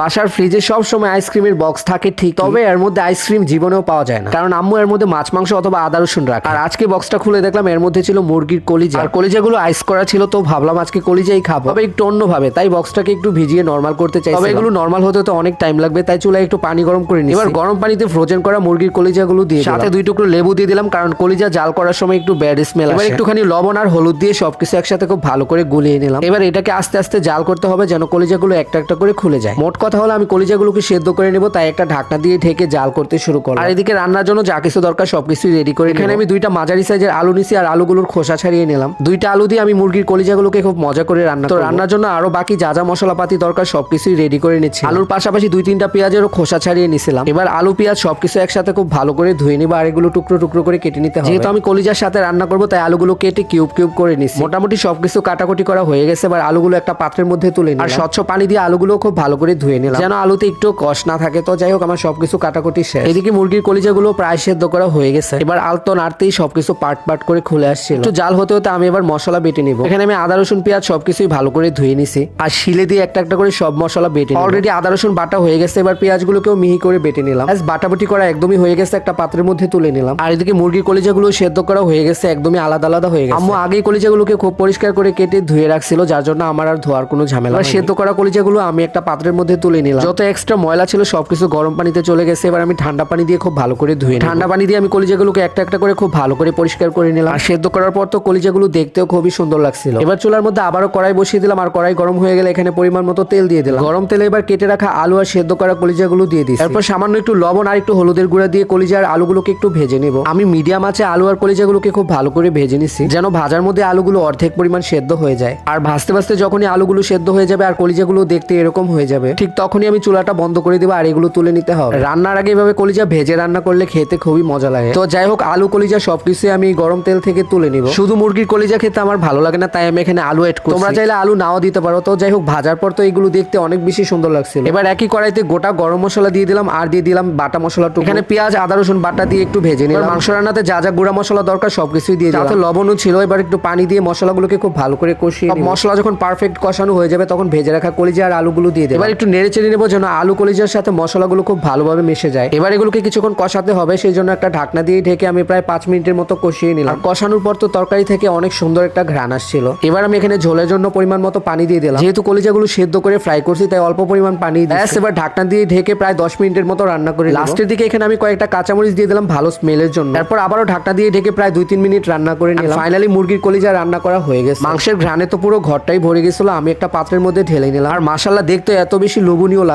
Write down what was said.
বাসার ফ্রিজে সব সময় আইসক্রিমের বক্স থাকে ঠিক তবে এর মধ্যে আইসক্রিম জীবনেও পাওয়া যায় না। কারণ আম্মু এর মধ্যে মাছ মাংস অথবা আদা রসুন রাখে। আর আজকে বক্সটা খুলে দেখলাম এর মধ্যে ছিল মুরগির কলিজা। আর কলিজাগুলো আইস করা ছিল তো ভাবলাম আজকে কলিজাই খাব। তবে একটু অন্যভাবে তাই বক্সটাকে একটু ভিজিয়ে নর্মাল করতে চাই তবে এগুলো নর্মাল হতে তো অনেক টাইম লাগবে তাই চুলায় একটু পানি গরম করে নিই এবার গরম পানিতে ফ্রোজেন করা মুরগির কলিজাগুলো দিয়ে সাথে দুই টুকরো লেবু দিয়ে দিলাম কারণ কলিজা জাল করার সময় একটু ব্যাড স্মেল এবার একটুখানি লবণ আর হলুদ দিয়ে সবকিছু একসাথে খুব ভালো করে গুলিয়ে নিলাম। এবার এটাকে আস্তে আস্তে জাল করতে হবে যেন কলিজাগুলো একটা একটা করে খুলে যায়। মোট কথা হলো আমি কলিজাগুলোকে সেদ্ধ করে নেব তাই একটা ঢাকনা দিয়ে ঢেকে জাল করতে শুরু করলাম। আর এদিকে রান্নার জন্য যা কিছু দরকার সবকিছু রেডি করে এখানে আমি দুইটা মাঝারি সাইজের আলু নিছি আর আলুগুলোর খোসা ছাড়িয়ে নিলাম। দুইটা আলু দিয়ে আমি মুরগির কলিজাগুলোকে খুব মজা করে রান্না তো রান্নার জন্য আরও বাকি যা যা মশলাপাতি দরকার সবকিছুই রেডি করে নিচ্ছি। আলুর পাশাপাশি দুই তিনটা পেঁয়াজেরও খোসা ছাড়িয়ে নিছিলাম। এবার আলু পেঁয়াজ সবকিছু একসাথে খুব ভালো করে ধুয়ে নিব আর এগুলো টুকরো টুকরো করে কেটে নিতে হবে। যেহেতু আমি কলিজার সাথে রান্না করব তাই আলুগুলো কেটে কিউব কিউব করে নিছি। মোটামুটি সবকিছু কাটাকুটি করা হয়ে গেছে এবার আলুগুলো একটা পাত্রের মধ্যে তুলে নিলাম। আর স্বচ্ছ পানি দিয়ে আলুগুলো খুব ভালো করে ধুয়ে নিলাম। যেন আলুতে একটু কষ না থাকে। তো যাই হোক আমার সবকিছু কাটাকুটি শেষ। এদিকে মুরগির কলিজাগুলো প্রায় সেদ্ধ করা হয়ে গেছে। এবার আলতো নাড়তেই সবকিছু পার্ট পার্ট করে খুলে আসছিল। একটু জাল হতে হতে আমি এবার মশলা বেটে নিব। এখানে আমি আদা রসুন পেঁয়াজ সবকিছুই ভালো করে ধুয়ে নিছি। আর শিলে দিয়ে একটা একটা করে সব মশলা বেটে অলরেডি আদা রসুন বাটা হয়ে গেছে। এবার পেঁয়াজগুলোকেও মিহি করে বেটে নিলাম। বাটাবাটি করা একদমই হয়ে গেছে। একটা পাত্রের মধ্যে তুলে নিলাম। আর এদিকে মুরগির কলিজাগুলো সেদ্ধ করা হয়ে গেছে। একদমই আলাদা আলাদা হয়ে গেছে। আম্মু আগেই কলিজাগুলোকে খুব পরিষ্কার করে কেটে ধুয়ে রাখছিল যার জন্য আমার আর ধোয়ার কোনো ঝামেলা সেদ্ধ করা কলিজাগুলো আমি একটা পাত্রের মধ্যে তুলে নিলাম। যত এক্সট্রা ময়লা ছিল সবকিছু গরম পানিতে চলে গেছে এবার আমি ঠান্ডা পানি দিয়ে খুব ভালো করে ধুয়ে ঠান্ডা পানি দিয়ে আমি কলিজাগুলোকে একটা একটা করে খুব ভালো করে পরিষ্কার করে নিলাম। আর সেদ্ধ করার পর তো কলিজাগুলো দেখতেও খুবই সুন্দর লাগছিল। এবার চুলার মধ্যে আবারও কড়াই বসিয়ে দিলাম আর কড়াই গরম হয়ে গেলে এখানে পরিমাণ মতো তেল দিয়ে দিলাম। গরম তেলে এবার কেটে রাখা আলু আর সেদ্ধ করা কলিজাগুলো দিয়ে দিই তারপর সামান্য একটু লবণ আর একটু হলুদের গুঁড়া দিয়ে কলিজা আর আলুগুলোকে একটু ভেজে নেব। আমি মিডিয়াম আছে আলু আর কলিজাগুলোকে খুব ভালো করে ভেজে নিছি যেন ভাজার মধ্যে আলুগুলো অর্ধেক পরিমাণ সেদ্ধ হয়ে যায়। আর ভাজতে ভাজতে যখনই আলুগুলো সেদ্ধ হয়ে যাবে আর কলিজাগুলো দেখতে এরকম হয়ে যাবে ঠিক তখনই আমি চুলাটা বন্ধ করে দেবো আর এগুলো তুলে নিতে হবে। রান্নার আগে এভাবে কলিজা ভেজে রান্না করলে খেতে খুবই মজা লাগে। তো যাই হোক আলু কলিজা সবকিছু আমি গরম তেল থেকে তুলে নিব। শুধু মুরগির কলিজা খেতে আমার ভালো লাগে না তাই আমি এখানে আলু এড করি তোমরা চাইলে আলু নাও দিতে পারো। তো যাই হোক ভাজার পর তো এগুলো দেখতে অনেক বেশি সুন্দর লাগছিল। এবার একই কড়াইতে গোটা গরম মশলা দিয়ে দিলাম আর দিয়ে দিলাম বাটা মশলা এখানে পেঁয়াজ আদা রসুন বাটা দিয়ে একটু ভেজে নিলাম। মাংস রান্নাতে যা যা গুঁড়া মশলা দরকার সবকিছুই দিয়ে দিলাম। লবণও ছিল এবার একটু পানি দিয়ে মশলাগুলোকে খুব ভালো করে কষিয়ে। মশলা যখন পারফেক্ট কষানো হয়ে যাবে তখন ভেজে রাখা কলিজা আর আলুগুলো দিয়ে দেবো। এবার একটু নেড়ে চেড়ে নেব যেন আলু কলিজার সাথে মশলাগুলো খুব ভালোভাবে মিশে যায়। এবার এগুলোকে কিছুক্ষণ কষাতে হবে সেই জন্য একটা ঢাকনা দিয়ে ঢেকে আমি প্রায় পাঁচ মিনিটের মতো কষিয়ে নিলাম। কষানোর পর তো তরকারি থেকে অনেক সুন্দর একটা ঘ্রাণ আসছিল। এবার আমি এখানে ঝোলের জন্য পরিমাণ মতো পানি দিয়ে দিলাম। যেহেতু কলিজাগুলো সেদ্ধ করে ফ্রাই করছি তাই অল্প পরিমাণ পানি ব্যাস এবার ঢাকনা দিয়ে ঢেকে প্রায় দশ মিনিটের মতো রান্না করি লাস্টের দিকে এখানে আমি কয়েকটা কাঁচামরিচ দিয়ে দিলাম ভালো স্মেলের জন্য। তারপর আবারও ঢাকনা দিয়ে ঢেকে প্রায় দুই তিন মিনিট রান্না করে নিলাম। ফাইনালি মুরগির কলিজা রান্না করা হয়ে গেছে। মাংসের ঘ্রাণে তো পুরো ঘরটাই ভরে গেছিল আমি একটা পাত্রের মধ্যে ঢেলে নিলাম। আর মাসাল্লাহ দেখতে এত বেশি লোভনীয় লাগছে।